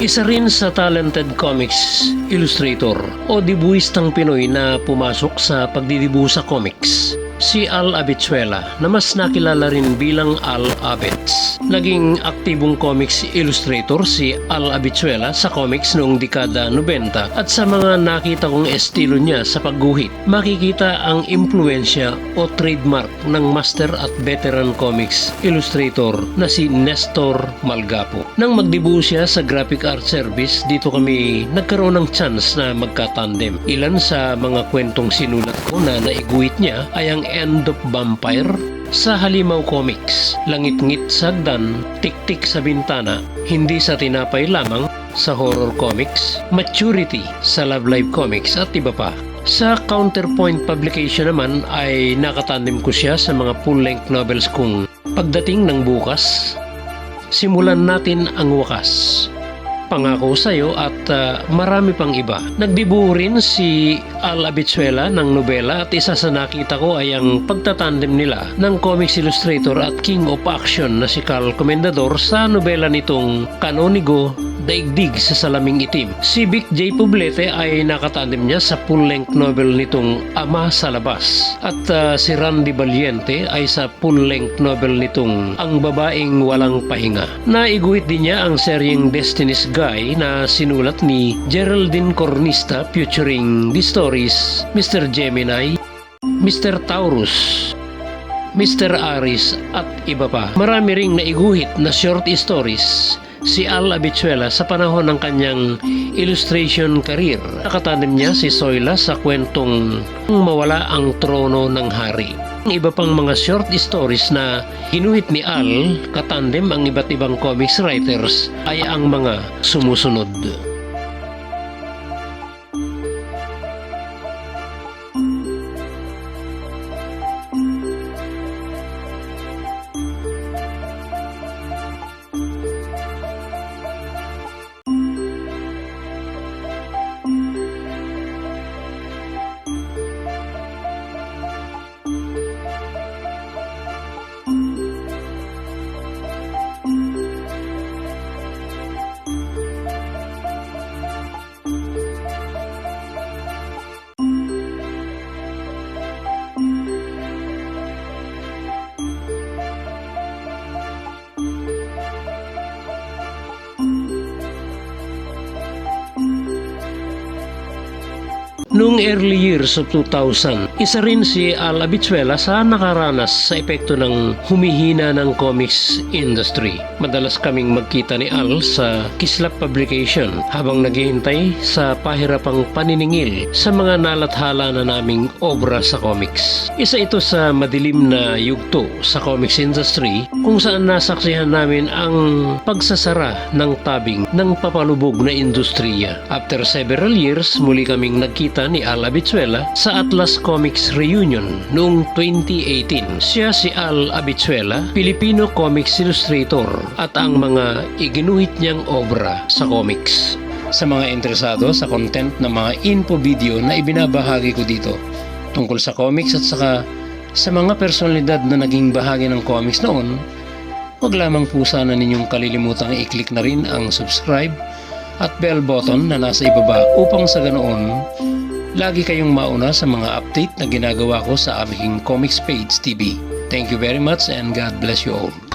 Isa rin sa talented comics illustrator o dibuhistang Pinoy na pumasok sa pagdidibu sa comics. Si Al Abizuela na mas nakilala rin bilang Al Abets. Naging aktibong comics illustrator si Al Abizuela sa comics noong dekada 90 at sa mga nakita kong estilo niya sa pagguhit, makikita ang impluensya o trademark ng master at veteran comics illustrator na si Nestor Malgapo. Nang magdebu siya sa graphic art service, dito kami nagkaroon ng chance na magka-tandem. Ilan sa mga kwentong sinulat ko na naiguhit niya ay ang End of Vampire, sa Halimaw Comics, Langit-ngit sa Hagdan, Tik-tik sa Bintana, Hindi sa Tinapay lamang, sa Horror Comics, Maturity sa Love Live Comics at iba pa. Sa Counterpoint Publication naman ay nakatandem ko siya sa mga full-length novels kung Pagdating ng Bukas, Simulan natin ang wakas. Pangako sa'yo at ah, marami pang iba. Nagdibuo rin si Al Abizuela ng nobela at isa sa nakita ko ay ang pagtatandem nila ng comics illustrator at king of action na si Carl Comendador sa nobela nitong Canonigo Daigdig sa Salaming Itim. Si Vic J. Poblete ay nakatandem niya sa full-length novel nitong Ama sa Labas. At ah, si Randy Valiente ay sa full-length novel nitong Ang Babaeng Walang Pahinga. Naiguhit din niya ang seryeng Destiny's Guy na sinulat ni Geraldine Cornista featuring the stories Mr. Gemini, Mr. Taurus, Mr. Aris at iba pa. Marami ring naiguhit na short stories si Al Abizuela sa panahon ng kanyang illustration career. Nakatandem niya si Soyla sa kwentong Mawala ang Trono ng Hari. Ang iba pang mga short stories na ginuhit ni Al, katandem ang iba't ibang comics writers ay ang mga sumusunod. Noong early years of 2000, isa rin si Al Abizuela sa nakaranas sa epekto ng humihina ng comics industry. Madalas kaming magkita ni Al sa Kislap Publication habang naghihintay sa pahirapang paniningil sa mga nalathala na naming obra sa comics. Isa ito sa madilim na yugto sa comics industry kung saan nasaksihan namin ang pagsasara ng tabing ng papalubog na industriya. After several years, muli kaming nagkita ni Al Abizuela sa Atlas Comics Reunion noong 2018. Siya si Al Abizuela, Filipino comics illustrator at ang mga iginuhit niyang obra sa comics. Sa mga interesado sa content ng mga info video na ibinabahagi ko dito tungkol sa comics at saka sa mga personalidad na naging bahagi ng comics noon, Huwag lamang po sana ninyong kalilimutang i-click na rin ang subscribe at bell button na nasa ibaba upang sa ganoon lagi kayong mauna sa mga update na ginagawa ko sa aming Comics Page TV. Thank you very much and God bless you all.